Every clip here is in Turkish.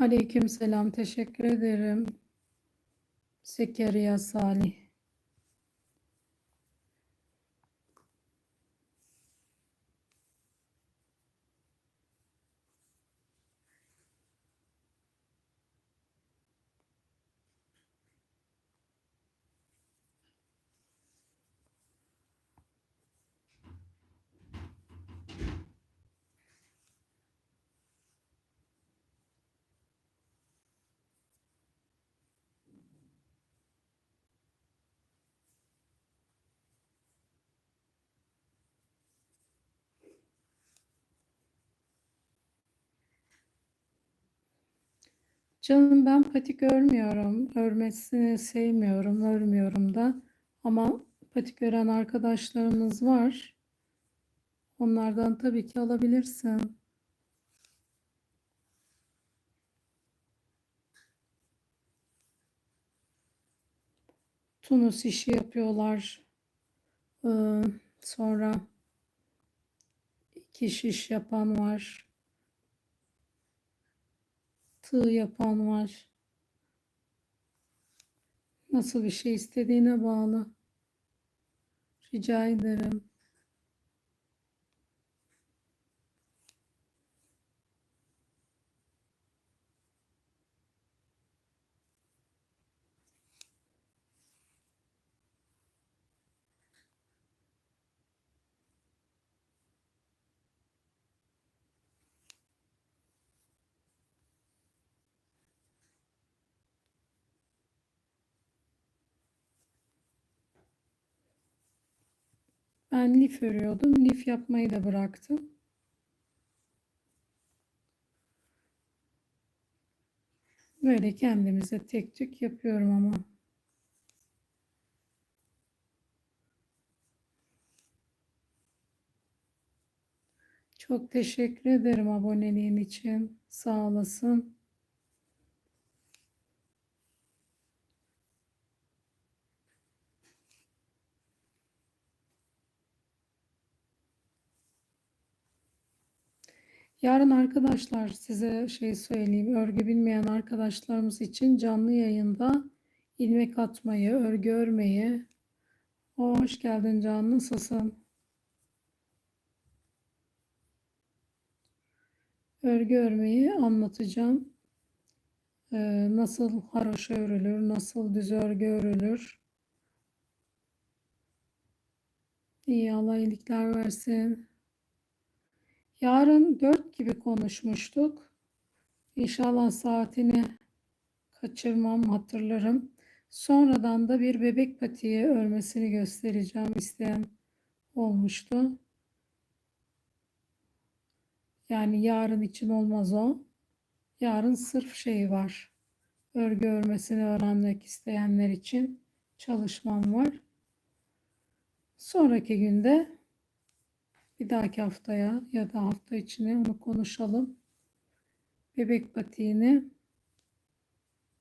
Aleykümselam. Teşekkür ederim. Zekeriya Salih. Canım ben patik örmüyorum. Örmesini sevmiyorum. Örmüyorum da. Ama patik ören arkadaşlarımız var. Onlardan tabii ki alabilirsin. Tunus işi yapıyorlar. Ee, sonra iki şiş yapan var. Tığ yapan var. Nasıl bir şey istediğine bağlı. Rica ederim. Ben lif örüyordum. Lif yapmayı da bıraktım. Böyle kendimize tek tük yapıyorum ama. Çok teşekkür ederim aboneliğin için. Sağ olasın. Yarın arkadaşlar size şey söyleyeyim. Örgü bilmeyen arkadaşlarımız için canlı yayında ilmek atmayı, örgü örmeyi. O, hoş geldin Can. Nasılsın? Örgü örmeyi anlatacağım. Ee, nasıl haroşa örülür, nasıl düz örgü örülür. İyi Allah iyilikler versin. Yarın 4 gibi konuşmuştuk. İnşallah saatini kaçırmam, hatırlarım. Sonradan da bir bebek patiği örmesini göstereceğim isteyen olmuştu. Yani yarın için olmaz o. Yarın sırf şey var. Örgü örmesini öğrenmek isteyenler için çalışmam var. Sonraki günde bir dahaki haftaya ya da hafta içine onu konuşalım. Bebek patiğini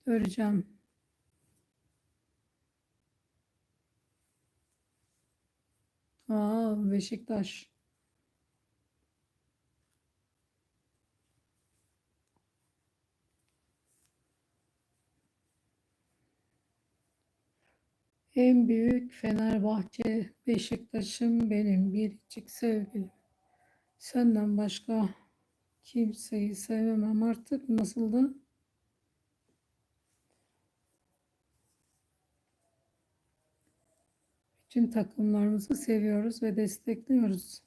öreceğim. Aa, Beşiktaş. En büyük Fenerbahçe Beşiktaş'ım benim biricik sevgilim. Senden başka kimseyi sevemem artık. Nasıldı? Bütün takımlarımızı seviyoruz ve destekliyoruz.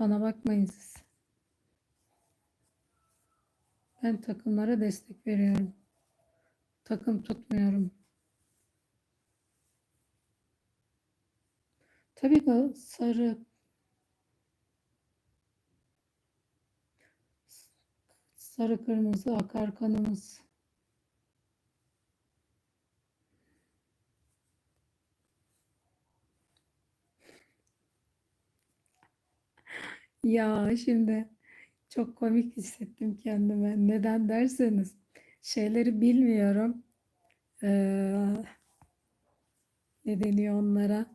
Bana bakmayın siz. Ben takımlara destek veriyorum. Takım tutmuyorum. Tabii ki sarı sarı kırmızı akar kanımız. Ya şimdi Çok komik hissettim kendime. Neden derseniz şeyleri bilmiyorum. Ee, ne deniyor onlara?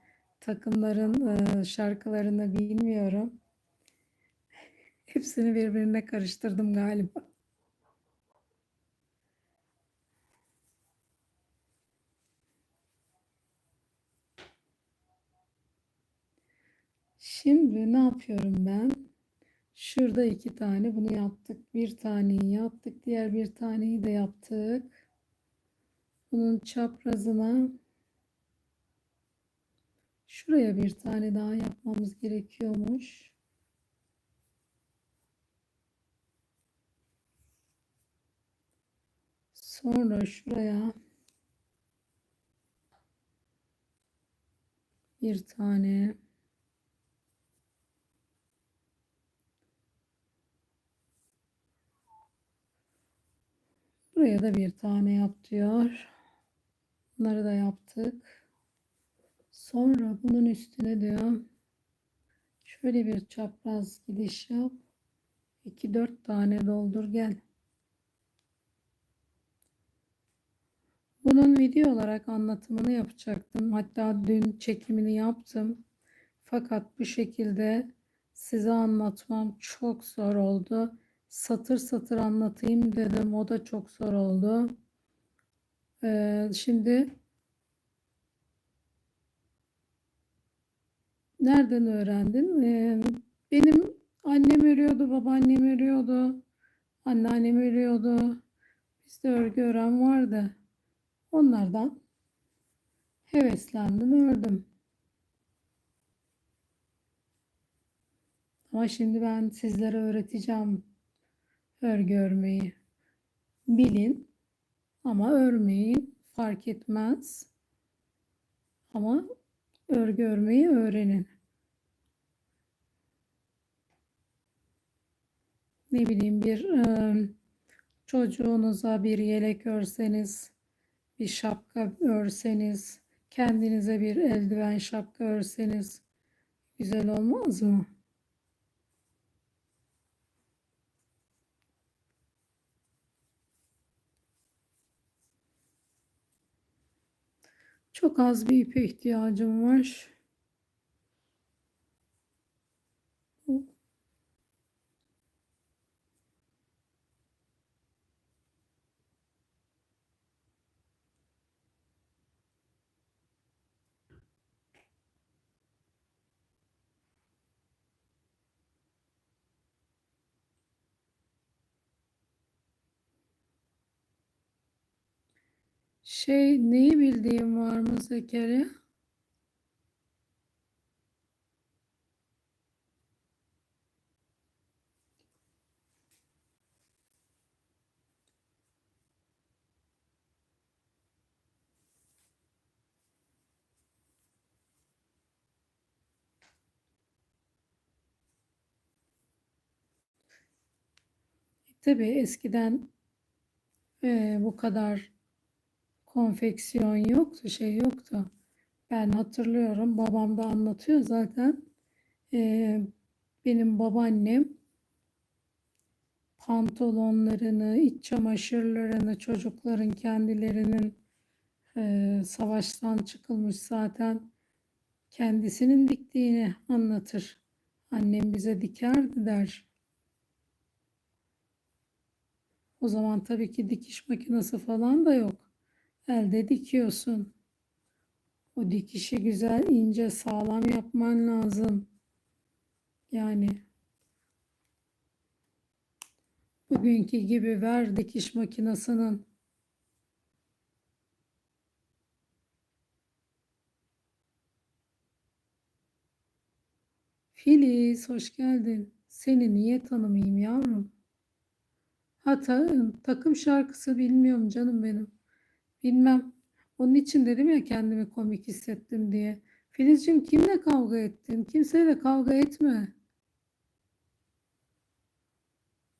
Takımların e, şarkılarını bilmiyorum. Hepsini birbirine karıştırdım galiba. Şimdi ne yapıyorum ben? Şurada iki tane bunu yaptık. Bir taneyi yaptık. Diğer bir taneyi de yaptık. Bunun çaprazına şuraya bir tane daha yapmamız gerekiyormuş. Sonra şuraya bir tane Buraya da bir tane yap diyor. Bunları da yaptık. Sonra bunun üstüne diyor. Şöyle bir çapraz gidiş yap. 2-4 tane doldur gel. Bunun video olarak anlatımını yapacaktım. Hatta dün çekimini yaptım. Fakat bu şekilde size anlatmam çok zor oldu. Satır satır anlatayım dedim. O da çok zor oldu. Ee, şimdi nereden öğrendin? Ee, benim annem örüyordu, babaannem örüyordu, anneannem örüyordu. Bizde örgü ören vardı. Onlardan heveslendim, ördüm. Ama şimdi ben sizlere öğreteceğim örgü örmeyi. Bilin ama örmeyin fark etmez. Ama örgü örmeyi öğrenin. Ne bileyim bir e, çocuğunuza bir yelek örseniz, bir şapka örseniz, kendinize bir eldiven şapka örseniz güzel olmaz mı? Çok az bir ipe ihtiyacım var. Şey neyi bildiğim var mı Zekeriya? Tabii eskiden e, bu kadar konfeksiyon yoktu, şey yoktu. Ben hatırlıyorum, babam da anlatıyor zaten. E, benim babaannem pantolonlarını, iç çamaşırlarını, çocukların kendilerinin e, savaştan çıkılmış zaten kendisinin diktiğini anlatır. Annem bize dikerdi der. O zaman tabii ki dikiş makinesi falan da yok. Elde dikiyorsun. O dikişi güzel, ince, sağlam yapman lazım. Yani bugünkü gibi ver dikiş makinesinin Filiz hoş geldin. Seni niye tanımayayım yavrum? Ha ta, takım şarkısı bilmiyorum canım benim. Bilmem. Onun için dedim ya kendimi komik hissettim diye. Filizciğim kimle kavga ettin? Kimseyle kavga etme.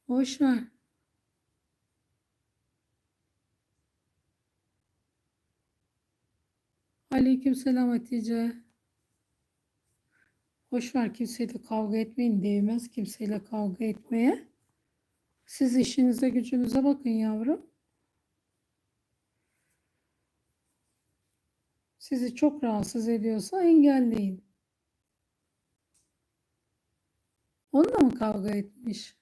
Boş ver. Aleykümselam Hatice. Boş ver kimseyle kavga etmeyin değmez kimseyle kavga etmeye. Siz işinize gücünüze bakın yavrum. Sizi çok rahatsız ediyorsa engelleyin. Onunla mı kavga etmiş?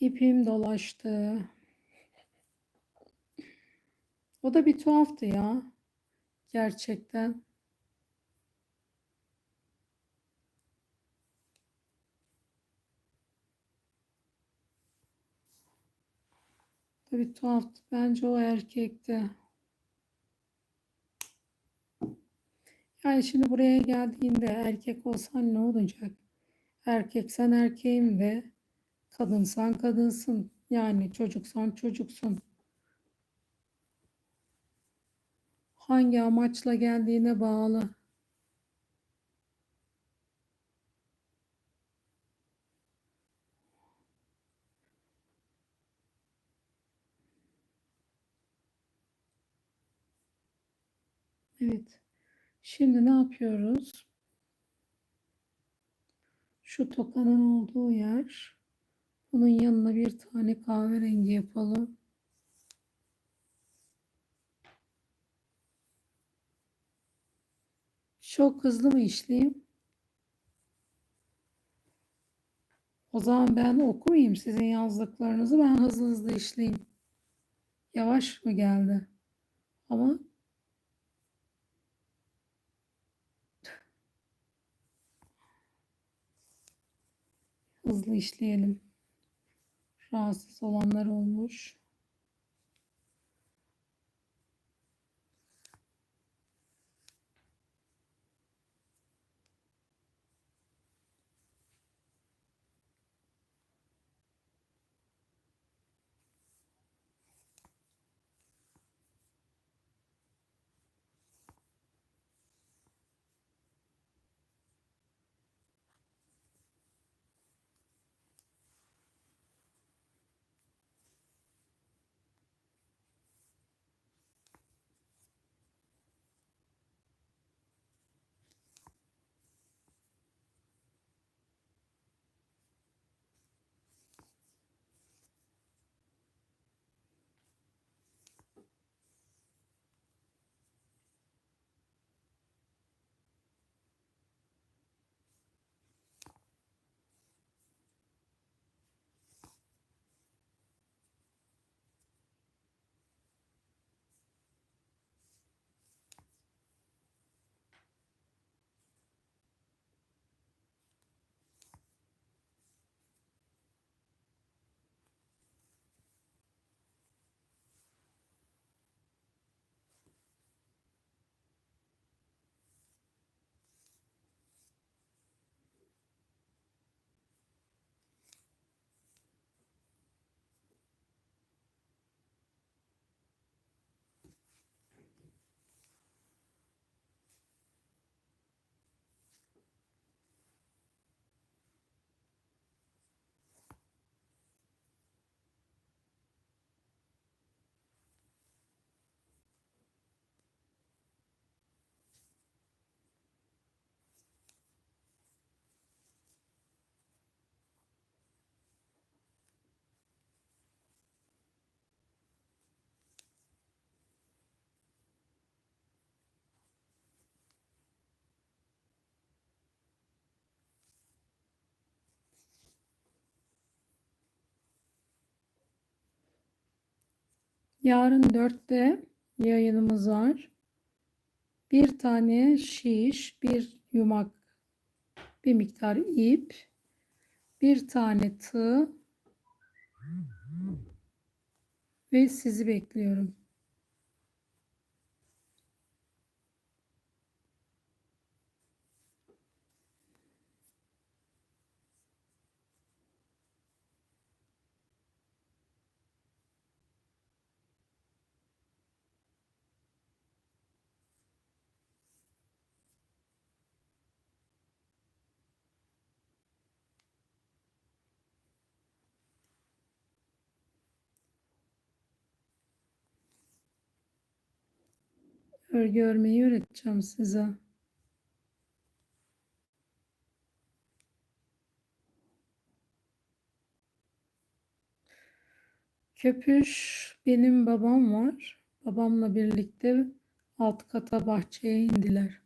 İpim dolaştı. O da bir tuhaftı ya. Gerçekten. Da bir tuhaftı. Bence o erkekti. Yani şimdi buraya geldiğinde erkek olsan ne olacak? Erkeksen erkeğim de, kadınsan kadınsın. Yani çocuksan çocuksun. Hangi amaçla geldiğine bağlı. Evet. Şimdi ne yapıyoruz? Şu tokanın olduğu yer. Bunun yanına bir tane kahverengi yapalım. Çok hızlı mı işleyeyim? O zaman ben okumayayım sizin yazdıklarınızı. Ben hızlı hızlı işleyeyim. Yavaş mı geldi? Ama hızlı işleyelim. Rahatsız olanlar olmuş. Yarın dörtte yayınımız var. Bir tane şiş, bir yumak, bir miktar ip, bir tane tığ ve sizi bekliyorum. Örgü örmeyi öğreteceğim size. Köpüş benim babam var. Babamla birlikte alt kata bahçeye indiler.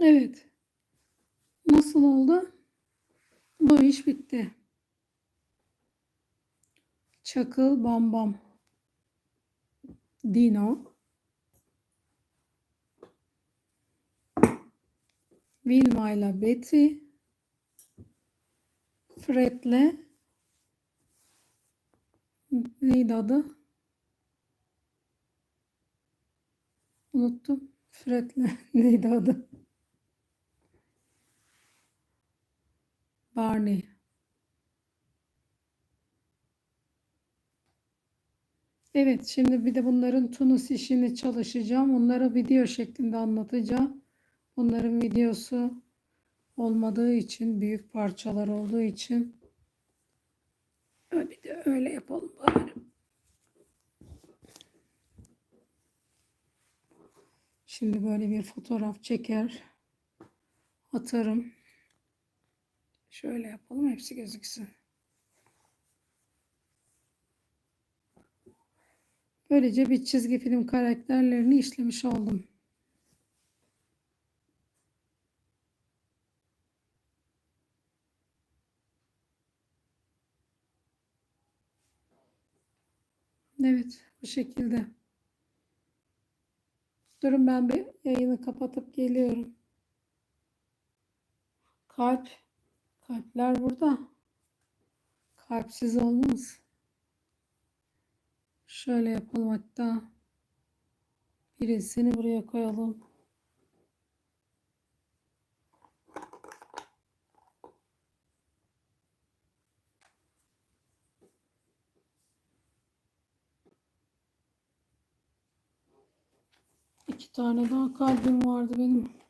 Evet. Nasıl oldu? Bu iş bitti. Çakıl Bam Bam. Dino. Vilma ile Betty. Fred'le neydi adı? Unuttum. Fred'le neydi adı? Barney. Evet, şimdi bir de bunların tunus işini çalışacağım. Onları video şeklinde anlatacağım. Bunların videosu olmadığı için, büyük parçalar olduğu için bir de öyle yapalım bari. Şimdi böyle bir fotoğraf çeker atarım. Şöyle yapalım hepsi gözüksün. Böylece bir çizgi film karakterlerini işlemiş oldum. Evet bu şekilde. Durun ben bir yayını kapatıp geliyorum. Kalp Kalpler burada. Kalpsiz olmaz. Şöyle yapalım hatta. Birisini buraya koyalım. İki tane daha kalbim vardı benim.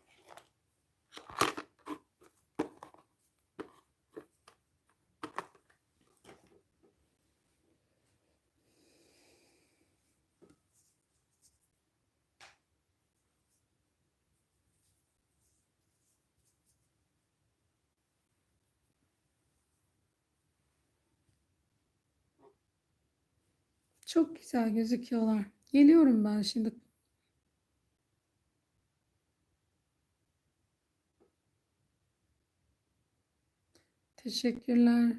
Çok güzel gözüküyorlar. Geliyorum ben şimdi. Teşekkürler.